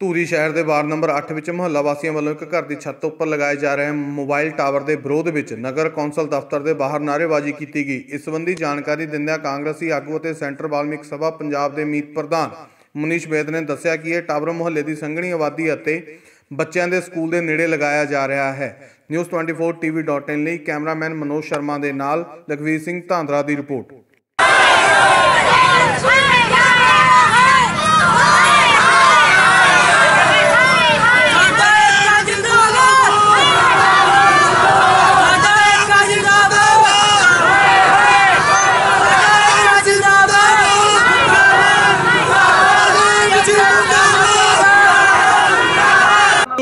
ਧੂਰੀ ਸ਼ਹਿਰ ਦੇ ward number 8 ਵਿੱਚ ਮੁਹੱਲਾ ਵਾਸੀਆਂ ਵੱਲੋਂ ਇੱਕ ਘਰ ਦੀ ਛੱਤ ਉੱਪਰ ਲਗਾਏ ਜਾ ਰਹੇ ਮੋਬਾਈਲ ਟਾਵਰ ਦੇ ਵਿਰੋਧ ਵਿੱਚ ਨਗਰ ਕੌਂਸਲ ਦਫ਼ਤਰ ਦੇ ਬਾਹਰ ਨਾਅਰੇਬਾਜ਼ੀ ਕੀਤੀ ਗਈ। ਇਸ ਸੰਬੰਧੀ ਜਾਣਕਾਰੀ ਦਿੰਦਿਆਂ ਕਾਂਗਰਸੀ ਆਗੂ ਅਤੇ ਸੈਂਟਰ ਵਾਲਮੀਕ ਸਭਾ ਪੰਜਾਬ ਦੇ ਮੀਤ ਪ੍ਰਧਾਨ ਮਨੀਸ਼ ਬੇਦ ਨੇ ਦੱਸਿਆ ਕਿ ਇਹ ਟਾਵਰ ਮੁਹੱਲੇ ਦੀ ਸੰਘਣੀ ਆਬਾਦੀ ਅਤੇ ਬੱਚਿਆਂ ਦੇ ਸਕੂਲ ਦੇ ਨੇੜੇ ਲਗਾਇਆ ਜਾ ਰਿਹਾ ਹੈ। ਨਿਊਜ਼ 24 tv.in ਲਈ ਕੈਮਰਾਮੈਨ ਮਨੋਜ ਸ਼ਰਮਾ ਦੇ ਨਾਲ ਲਖਵੀਰ ਸਿੰਘ ਧਾਂਦਰਾ ਦੀ ਰਿਪੋਰਟ।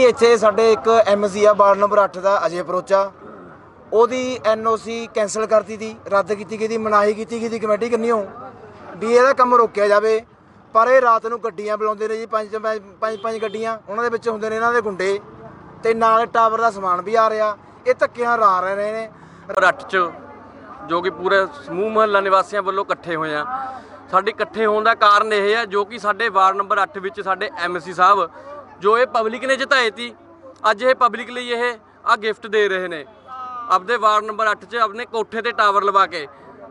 ਜੀ, ਇੱਥੇ ਸਾਡੇ ਇੱਕ ਐਮਸੀ ਆ ਵਾਰਡ ਨੰਬਰ 8 ਦਾ ਅਜੇ ਅਪਰੋਚਾ ਉਹਦੀ ਐਨਓਸੀ ਕੈਨਸਲ ਕਰਤੀ ਦੀ ਰੱਦ ਕੀਤੀ ਗਈ ਦੀ ਮਨਾਹੀ ਕੀਤੀ ਗਈ ਦੀ ਕਮੇਟੀ ਕੰਨਿਓ ਵੀ ਇਹਦਾ ਕੰਮ ਰੋਕਿਆ ਜਾਵੇ ਪਰ ਇਹ ਰਾਤ ਨੂੰ ਗੱਡੀਆਂ ਬੁਲਾਉਂਦੇ ਨੇ ਜੀ ਪੰਜ ਪੰਜ ਪੰਜ ਗੱਡੀਆਂ ਉਹਨਾਂ ਦੇ ਵਿੱਚ ਹੁੰਦੇ ਨੇ ਇਹਨਾਂ ਦੇ ਗੁੰਡੇ। ਤੇ ਨਾਲ ਟਾਵਰ ਦਾ ਸਮਾਨ ਵੀ ਆ ਰਿਹਾ ਇਹ ਧੱਕਿਆਂ ਰਾ ਰਹੇ ਨੇ। ਰੱਟ ਚ ਜੋ ਕਿ ਪੂਰੇ ਸਮੂਹ ਮਹੱਲਾ ਨਿਵਾਸੀਆਂ ਵੱਲੋਂ ਇਕੱਠੇ ਹੋਏ ਆ। ਸਾਡੇ ਇਕੱਠੇ ਹੋਣ ਦਾ ਕਾਰਨ ਇਹ ਹੈ ਜੋ ਕਿ ਸਾਡੇ ਵਾਰਡ ਨੰਬਰ 8 ਵਿੱਚ ਸਾਡੇ ਐਮਸੀ ਸਾਹਿਬ ਜੋ ਇਹ ਪਬਲਿਕ ਨੇ ਜਿਤਾਏ ਤੀ, ਅੱਜ ਇਹ ਪਬਲਿਕ ਲਈ ਇਹ ਆ ਗਿਫਟ ਦੇ ਰਹੇ ਨੇ। ਆਪਦੇ ਵਾਰਡ ਨੰਬਰ 8 'ਚ ਆਪਣੇ ਕੋਠੇ ਤੇ ਟਾਵਰ ਲਵਾ ਕੇ।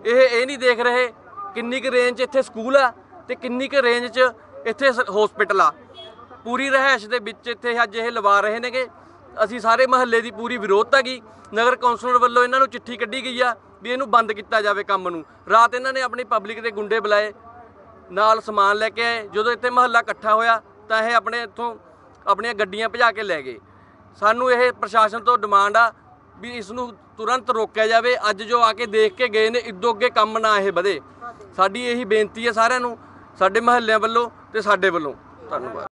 ਇਹ ਇਹ ਨਹੀਂ ਦੇਖ ਰਹੇ ਕਿੰਨੀ ਕੁ ਰੇਂਜ 'ਚ ਇੱਥੇ ਸਕੂਲ ਆ ਤੇ ਕਿੰਨੀ ਕੁ ਰੇਂਜ 'ਚ ਇੱਥੇ ਹਸਪੀਟਲ ਆ। ਪੂਰੀ ਰਹਿائش ਦੇ ਵਿੱਚ ਇੱਥੇ ਅੱਜ ਇਹ ਲਵਾ ਰਹੇ ਨੇਗੇ। ਅਸੀਂ ਸਾਰੇ ਮਹੱਲੇ ਦੀ ਪੂਰੀ ਵਿਰੋਧਤਾ ਕੀ, ਨਗਰ ਕੌਂਸਲਰ ਵੱਲੋਂ ਇਹਨਾਂ ਨੂੰ ਚਿੱਠੀ ਕੱਢੀ ਗਈ ਆ ਵੀ ਇਹਨੂੰ ਬੰਦ ਕੀਤਾ ਜਾਵੇ ਕੰਮ ਨੂੰ। ਰਾਤ ਇਹਨਾਂ ਨੇ ਆਪਣੀ ਪਬਲਿਕ ਦੇ ਗੁੰਡੇ ਬੁਲਾਏ, ਨਾਲ ਸਮਾਨ ਲੈ ਕੇ ਆਏ। ਜਦੋਂ ਇੱਥੇ ਮਹੱਲਾ ਇਕੱਠਾ ਹੋਇਆ ਤਾਂ ਇਹ ਆਪਣੇ ਇੱਥੋਂ ਆਪਣੀਆਂ ਗੱਡੀਆਂ ਭਜਾ ਕੇ ਲੈ ਗਏ। ਸਾਨੂੰ ਇਹ ਪ੍ਰਸ਼ਾਸਨ ਤੋਂ ਡਿਮਾਂਡ ਆ ਵੀ ਇਸ ਨੂੰ ਤੁਰੰਤ ਰੋਕਿਆ ਜਾਵੇ। ਅੱਜ ਜੋ ਆ ਕੇ ਦੇਖ ਕੇ ਗਏ ਨੇ, ਇਦੋਂ ਅੱਗੇ ਕੰਮ ਨਾ ਇਹ ਵਧੇ। ਸਾਡੀ ਇਹੀ ਬੇਨਤੀ ਹੈ ਸਾਰਿਆਂ ਨੂੰ, ਸਾਡੇ ਮਹੱਲਿਆਂ ਵੱਲੋਂ ਤੇ ਸਾਡੇ ਵੱਲੋਂ। ਧੰਨਵਾਦ।